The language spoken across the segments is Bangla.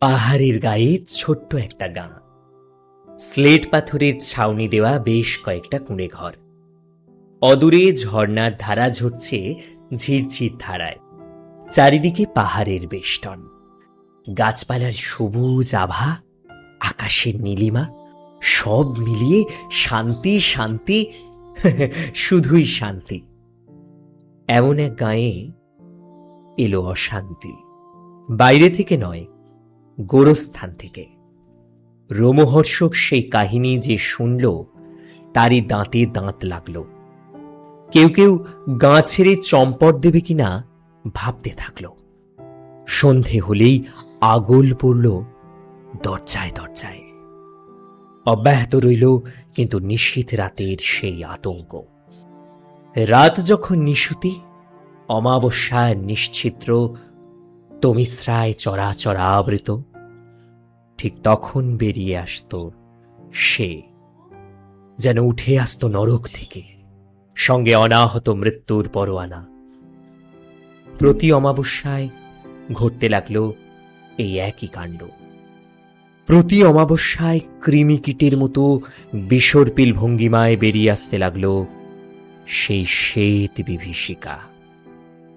পাহাড়ের গায়ে ছোট্ট একটা গাঁ। স্লেট পাথরের ছাউনি দেওয়া বেশ কয়েকটা কুঁড়ে ঘর। অদূরে ঝর্ণার ধারা ঝরছে ঝিরঝির ধারায়। চারিদিকে পাহাড়ের বেষ্টন। গাছপালার সবুজ আভা, আকাশের নীলিমা, সব মিলিয়ে শান্তি শান্তি, শুধুই শান্তি। এমন এক গায়ে এলো অশান্তি। বাইরে থেকে নয় গোরস্থান থেকে। রোমহর্ষক সেই কাহিনী যে শুনল, তারই দাঁতে দাঁত লাগল। কেউ কেউ গাঁ ছেড়ে চম্পট দেবে কিনা ভাবতে থাকল। সন্ধে হলেই আগল পড়ল দরজায় দরজায়। অব্যাহত রইল কিন্তু নিশীথ রাতের সেই আতঙ্ক। রাত যখন নিশুতি অমাবস্যায় নিশ্চিত্র তমিশ্রায় চরাচর আবৃত। ঠিক তখন বেরিয়ে আসতো সে, যেন উঠে আসতো নরক থেকে। সঙ্গে অনাহত মৃত্যুর পরোয়ানা। প্রতি অমাবস্যায় ঘটতে লাগল এই একই কাণ্ড। প্রতি অমাবস্যায় কৃমিকীটের মতো বিসর্পিল ভঙ্গিমায় বেরিয়ে আসতে লাগল সেই শ্বেত বিভীষিকা।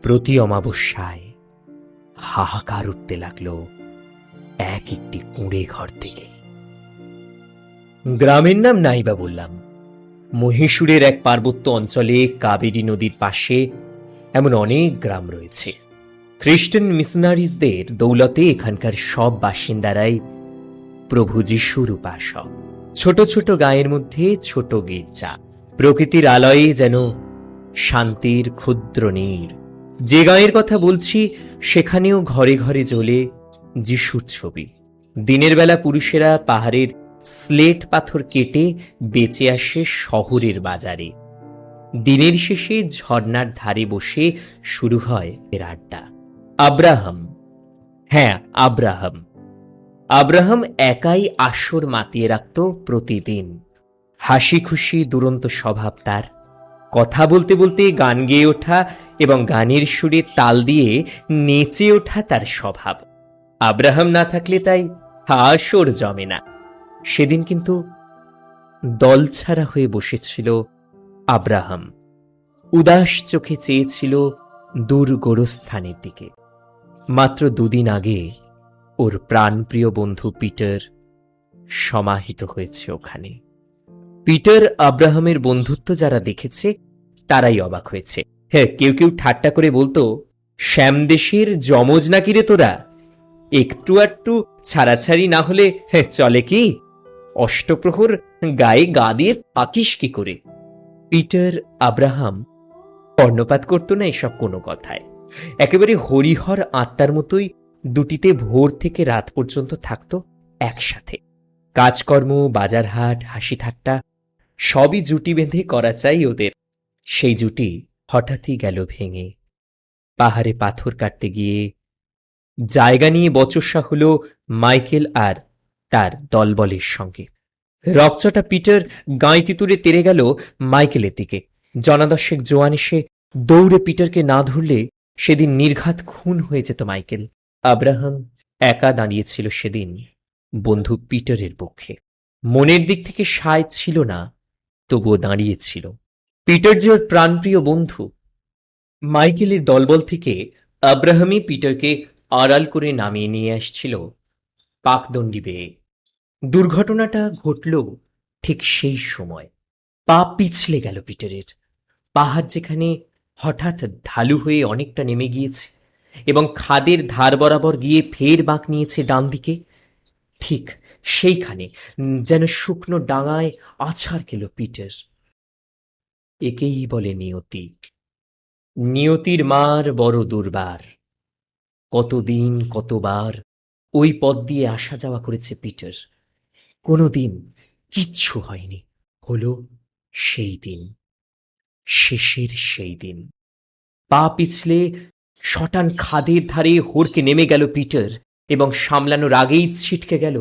প্রতি অমাবস্যায় হাহাকার উঠতে লাগল এক একটি কুঁড়ে ঘর থেকে। গ্রামের নাম নাইবা বললাম। মহীশূরের এক পার্বত্য অঞ্চলে কাবেরী নদীর পাশে এমন অনেক গ্রাম রয়েছে। খ্রিস্টান মিশনারিজদের দৌলতে এখানকার সব বাসিন্দারাই প্রভু যিশুর উপাসক। ছোট ছোট গায়ের মধ্যে ছোট গির্জা। প্রকৃতির আলয়ে যেন শান্তির ক্ষুদ্র নীর। যে গাঁয়ের কথা বলছি, সেখানেও ঘরে ঘরে জ্বলে যিশুর ছবি। দিনের বেলা পুরুষেরা পাহাড়ের স্লেট পাথর কেটে বেঁচে আসে শহরের বাজারে। দিনের শেষে ঝর্ণার ধারে বসে শুরু হয় এর আড্ডা। আব্রাহাম। হ্যাঁ আব্রাহাম। আব্রাহাম একাই আসর মাতিয়ে রাখত প্রতিদিন। হাসি খুশি দুরন্ত স্বভাব তার। কথা বলতে বলতে গান গেয়ে ওঠা এবং গানের সুরে তাল দিয়ে নেচে ওঠা তার স্বভাব। আব্রাহাম না থাকলে তাই হাসর জমে না। সেদিন কিন্তু দলছাড়া হয়ে বসেছিল আব্রাহাম। উদাস চোখে চেয়েছিল দূর দিকে। মাত্র দুদিন আগে ওর প্রাণপ্রিয় বন্ধু পিটার সমাহিত হয়েছে ওখানে। পিটার আব্রাহামের বন্ধুত্ব যারা দেখেছে তারাই অবাক হয়েছে। হ্যাঁ কেউ কেউ ঠাট্টা করে বলতো শ্যামদেশের যমজ নাকি রে তোরা? একটু একটু ছাড়াছাড়ি না হলে হ্যাঁ, চলে কি? অষ্টপ্রহর গায়ে গা দিয়ে পাকিস কি করে? পিটার আব্রাহাম কর্ণপাত করতো না এসব কোনো কথায়। একেবারে হরিহর আত্মার মতোই দুটিতে ভোর থেকে রাত পর্যন্ত থাকত একসাথে। কাজকর্ম বাজারহাট হাসি ঠাট্টা সবই জুটি বেঁধে করা চাই ওদের। সেই জুটি হঠাৎই গেল ভেঙে। পাহাড়ে পাথর কাটতে গিয়ে জায়গা নিয়ে বচসা হল মাইকেল আর তার দলবলের সঙ্গে। রকচটা পিটার গাঁইতি তুলে তেরে গেল মাইকেলের দিকে। জনাদশেক জোয়ান এসে দৌড়ে পিটারকে না ধরলে সেদিন নির্ঘাত খুন হয়ে যেত মাইকেল। আব্রাহাম একা দাঁড়িয়েছিল সেদিন বন্ধু পিটারের পক্ষে। মনের দিক থেকে সায় ছিল না তবুও দাঁড়িয়েছিল পিটার যে ওর প্রাণপ্রিয় বন্ধু মাইকেলের দলবল থেকে আব্রাহামই পিটারকে আড়াল করে নামিয়ে নিয়ে আসছিল পাকদণ্ডি বেয়ে। দুর্ঘটনাটা ঘটল ঠিক সেই সময় পা পিছলে গেল পিটারের। পাহাড় যেখানে হঠাৎ ঢালু হয়ে অনেকটা নেমে গিয়েছে এবং খাদের ধার বরাবর গিয়ে ফের বাঁক নিয়েছে ডান দিকে ঠিক সেইখানে যেন শুকনো ডাঙায় আছাড় খেল পিটার। একেই বলে নিয়তি। নিয়তির মার বড় দুর্বার। কতদিন কতবার ওই পথ দিয়ে আসা যাওয়া করেছে পিটার। কোনোদিন কিচ্ছু হয়নি হলো সেই দিন শেষের সেই দিন। পা পিছলে শটান খাদের ধারে হোড়কে নেমে গেল পিটার এবং সামলানোর আগেই ছিটকে গেল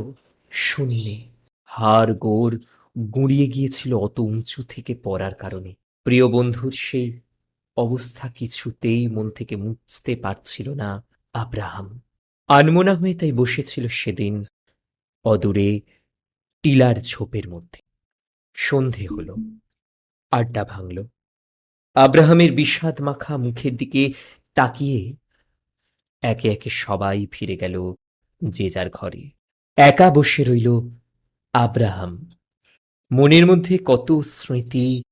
শূন্যে হাড় গোড় গুঁড়িয়ে গিয়েছিল অত উঁচু থেকে পড়ার কারণে। প্রিয় বন্ধুর সেই অবস্থা কিছুতেই মন থেকে মুছতে পারছিল না আব্রাহাম। আনমনা হয়ে তাই বসেছিল সেদিন অদূরে টিলার ঝোপের মধ্যে। সন্ধে হল, আড্ডা ভাঙল। আব্রাহামের বিষাদ মাখা মুখের দিকে তাকিয়ে একে একে সবাই ফিরে গেল যে যার ঘরে। একা বসে রইল আব্রাহাম। মনের মধ্যে কত স্মৃতি,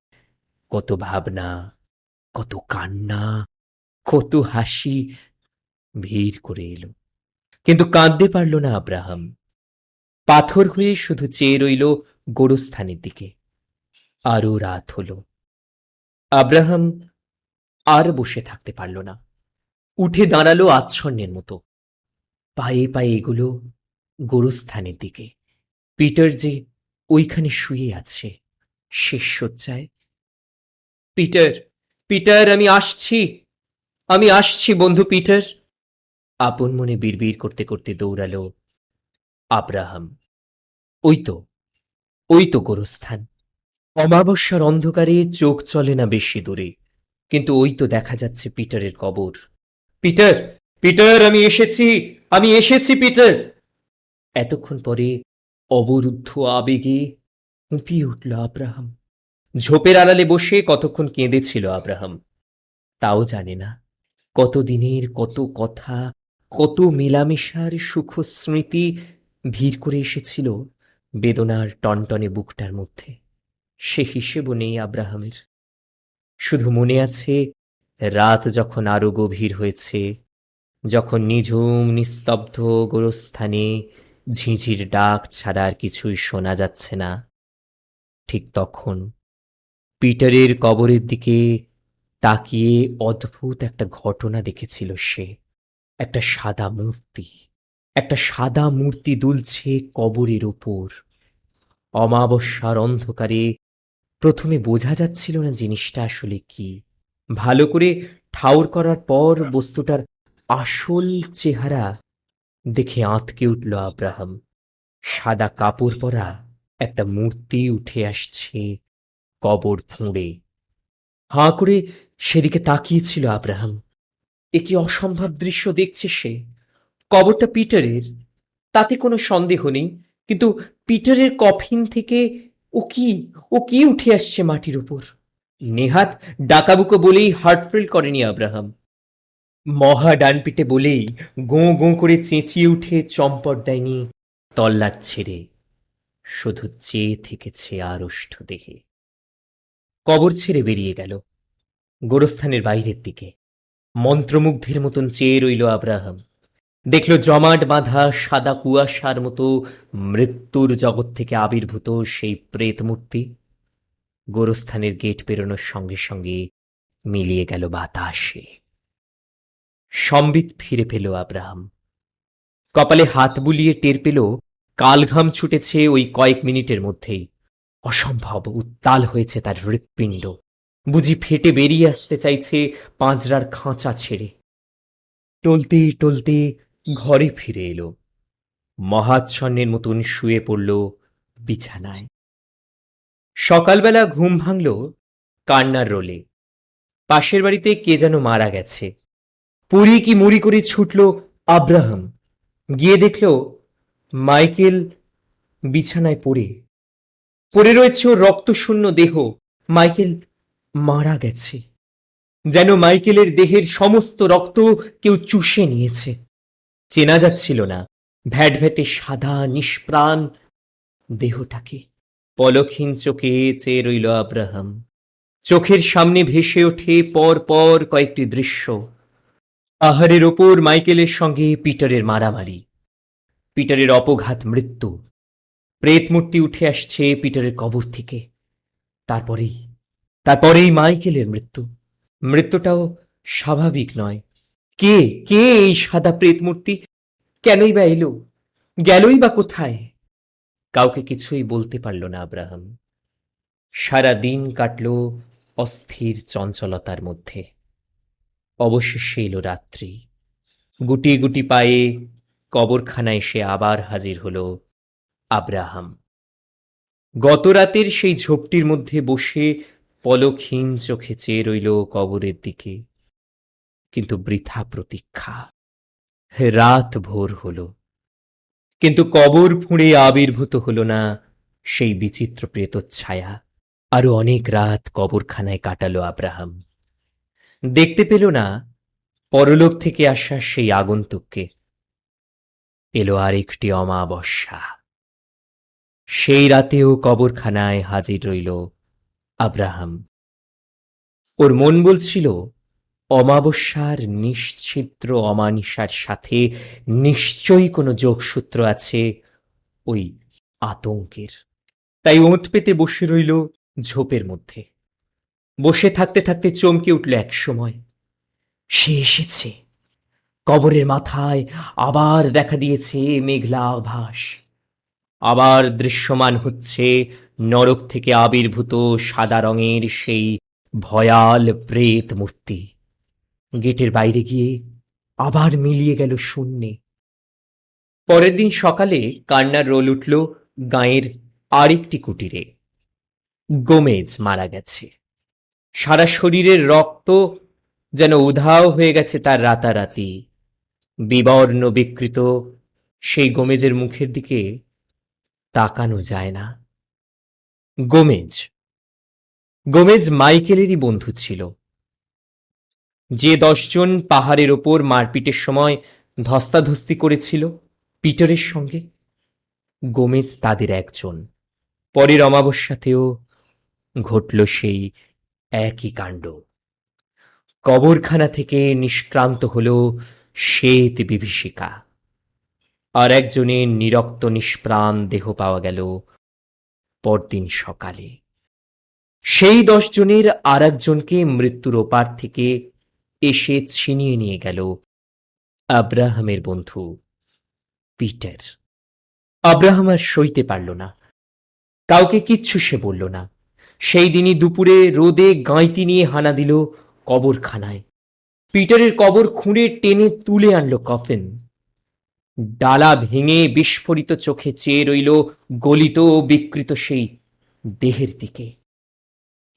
কত ভাবনা, কত কান্না, কত হাসি ভিড় করে এলো। কিন্তু কাঁদতে পারল না আব্রাহাম। পাথর হয়ে শুধু চেয়ে রইল গোরস্থানের দিকে। আরও রাত হল। আব্রাহাম আর বসে থাকতে পারল না। উঠে দাঁড়াল আচ্ছন্নের মতো। পায়ে পায়ে এগুলো। গোরস্থানের দিকে। পিটার যে ওইখানে শুয়ে আছে শেষ শয্যায়, পিটার পিটার, আমি আসছি আমি আসছি বন্ধু পিটার। আপন মনে বিড়বিড় করতে করতে দৌড়ালো আব্রাহাম। ওই তো ওই তো গোরস্থান। অমাবস্যার অন্ধকারে চোখ চলে না বেশি দূরে, কিন্তু ওই তো দেখা যাচ্ছে পিটারের কবর। পিটার পিটার, আমি এসেছি আমি এসেছি পিটার। এতক্ষণ পরে অবরুদ্ধ আবেগে হুঁপিয়ে উঠল আব্রাহাম। ঝোপের আড়ালে বসে কতক্ষণ কেঁদেছিল আব্রাহাম, তাও জানে না। কত দিনের কত কথা, কত মেলামেশার সুখ স্মৃতি ভিড় করে এসেছিল বেদনার টনটনে বুকটার মধ্যে। সে হিসেবও নেই আব্রাহামের। শুধু মনে আছে, রাত যখন আরও গভীর হয়েছে, যখন নিঝুম, নিস্তব্ধ গোরস্থানে ঝিঝির ডাক ছাড়া আর কিছুই শোনা যাচ্ছে না। ঠিক তখন পিটারের কবরের দিকে তাকিয়ে অদ্ভুত একটা ঘটনা দেখেছিল সে। একটা সাদা মূর্তি, একটা সাদা মূর্তি দুলছে কবরের ওপর। অমাবস্যার অন্ধকারে প্রথমে বোঝা যাচ্ছিল না জিনিসটা আসলে কি। ভালো করে ঠাউর করার পর বস্তুটার আসল চেহারা দেখে আঁতকে উঠল আব্রাহাম। সাদা কাপড় পরা একটা মূর্তি উঠে আসছে কবর ফুঁড়ে। হাঁ করে সেদিকে তাকিয়েছিল আব্রাহাম। এ কি অসম্ভব দৃশ্য দেখছে সে। কবরটা পিটারের। তাতে কোনো সন্দেহ নেই, কিন্তু পিটারের কফিন থেকে ও কি ও কি উঠে আসছে মাটির উপর? নেহাত ডাকাবুকো বলেই হার্টফেল করেনি আব্রাহাম। মহা ডানপিটে বলেই গোঁ গোঁ করে চেঁচিয়ে উঠে চম্পট দেয়নি তল্লাট ছেড়ে, শুধু চেয়ে থেকেছে আড়ষ্ট দেহে। কবর ছেড়ে বেরিয়ে গেল, গোরস্থানের বাইরের দিকে। মন্ত্রমুগ্ধের মতন চেয়ে রইল আব্রাহাম। দেখল জমাট বাঁধা সাদা কুয়াশার মতো মৃত্যুর জগৎ থেকে আবির্ভূত সেই প্রেত মূর্তি। গোরস্থানের গেট পেরোনোর সঙ্গে সঙ্গে মিলিয়ে গেল বাতাসে। সম্বিত ফিরে পেল আব্রাহাম। কপালে হাত বুলিয়ে টের পেল, কালঘাম ছুটেছে ওই কয়েক মিনিটের মধ্যেই। অসম্ভব উত্তাল হয়েছে তার হৃৎপিণ্ড। বুঝি ফেটে বেরিয়ে আসতে চাইছে পাঁজরার খাঁচা ছেড়ে। টলতে টলতে ঘরে ফিরে এলো। মহাচ্ছন্নের মতন শুয়ে পড়ল বিছানায়। সকালবেলা ঘুম ভাঙল কান্নার রোলে। পাশের বাড়িতে কে যেন মারা গেছে। পুরি কি মুড়ি করে ছুটল আব্রাহাম? গিয়ে দেখল মাইকেল বিছানায় পড়ে। পড়ে রয়েছে ওর রক্তশূন্য দেহ। মাইকেল মারা গেছে। যেন মাইকেলের দেহের সমস্ত রক্ত কেউ চুষে নিয়েছে। চেনা যাচ্ছিল না ভ্যাটভ্যাটে সাদা নিষ্প্রাণ দেহটাকে। পলকহীন চোখে চেয়ে রইল আব্রাহাম। চোখের সামনে ভেসে ওঠে পর পর কয়েকটি দৃশ্য। পাহাড়ের ওপর মাইকেলের সঙ্গে পিটারের মারামারি। পিটারের অপঘাত মৃত্যু। প্রেতমূর্তি উঠে আসছে পিটারের কবর থেকে। তারপরেই তারপরেই মাইকেলের মৃত্যু। মৃত্যুটাও স্বাভাবিক নয়। কে কে এই সাদা প্রেতমূর্তি কেনই বা এলো? গেলই বা কোথায়? কাউকে কিছুই বলতে পারল না আব্রাহাম। সারা দিন কাটল অস্থির চঞ্চলতার মধ্যে। অবশেষে এলো রাত্রি। গুটি গুটি পায়ে কবরখানায় সে আবার হাজির হল আব্রাহাম। গত রাতের সেই ঝোপটির মধ্যে বসে পলকহীন চোখে চেয়ে রইল কবরের দিকে। কিন্তু বৃথা প্রতীক্ষা। রাত ভোর হল। কিন্তু কবর ফুঁড়ে আবির্ভূত হল না সেই বিচিত্র প্রেতচ্ছায়া। আরও অনেক রাত কবরখানায় কাটালো আব্রাহাম। দেখতে পেল না পরলোক থেকে আসা সেই আগন্তুককে। এলো আরেকটি অমাবস্যা। সেই রাতেও কবরখানায় হাজির রইল আব্রাহাম। ওর মন বলছিল, অমাবস্যার নিশ্চিত্র অমানিসার সাথে নিশ্চয়ই কোনো যোগসূত্র আছে ওই আতঙ্কের। তাই ওঁত পেতে বসে রইল ঝোপের মধ্যে। বসে থাকতে থাকতে চমকে উঠল এক সময়। সে এসেছে। কবরের মাথায় আবার দেখা দিয়েছে মেঘলা আভাস। আবার দৃশ্যমান হচ্ছে নরক থেকে আবির্ভূত সাদা রঙের সেই ভয়াল প্রেত মূর্তি। গেটের বাইরে গিয়ে আবার মিলিয়ে গেল শূন্যে। পরের দিন সকালে কান্নার রোল উঠল গাঁয়ের আরেকটি কুটিরে। গোমেজ মারা গেছে। সারা শরীরের রক্ত যেন উধাও হয়ে গেছে তার রাতারাতি। বিবর্ণ বিকৃত, সেই গোমেজের মুখের দিকে তাকানো যায় না। গোমেজ। গোমেজ মাইকেলেরই বন্ধু ছিল। যে দশজন পাহাড়ের ওপর মারপিটের সময় ধস্তাধস্তি করেছিল পিটারের সঙ্গে, গোমেজ তাদের একজন। পরের অমাবস্যাতেও ঘটল সেই একই কাণ্ড। কবরখানা থেকে নিষ্ক্রান্ত হল শ্বেত বিভীষিকা। আর একজনের নিরক্ত নিষ্প্রাণ দেহ পাওয়া গেল পরদিন সকালে। সেই দশজনের আর একজনকে মৃত্যুর ওপার থেকে এসে ছিনিয়ে নিয়ে গেল আব্রাহামের বন্ধু পিটার। আব্রাহাম আর সইতে পারল না। কাউকে কিচ্ছু সে বলল না। সেই দিনই দুপুরে রোদে গাঁইতি নিয়ে হানা দিল কবরখানায়। পিটারের কবর খুঁড়ে টেনে তুলে আনলো কফিন। ডালা ভেঙে বিস্ফোরিত চোখে চেয়ে রইল গলিত বিকৃত সেই দেহের দিকে।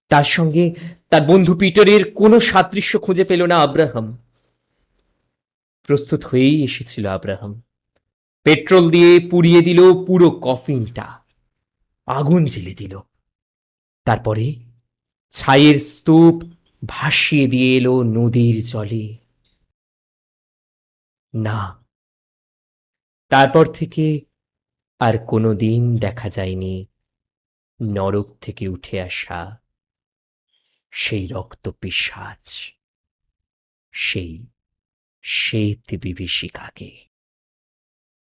তার সঙ্গে তার বন্ধু পিটারের কোনো সাদৃশ্য খুঁজে পেল না আব্রাহাম। প্রস্তুত হয়েই এসেছিল আব্রাহাম। পেট্রোল দিয়ে পুড়িয়ে দিল পুরো কফিনটা। আগুন জ্বেলে দিল। তারপরে ছাইয়ের স্তূপ ভাসিয়ে দিয়ে এলো নদীর জলে। না, তারপর থেকে আর কোনো দিন দেখা যায়নি নরক থেকে উঠে আসা সেই রক্ত পিসাজ সেই শ্বেত বিভীষিকাকে।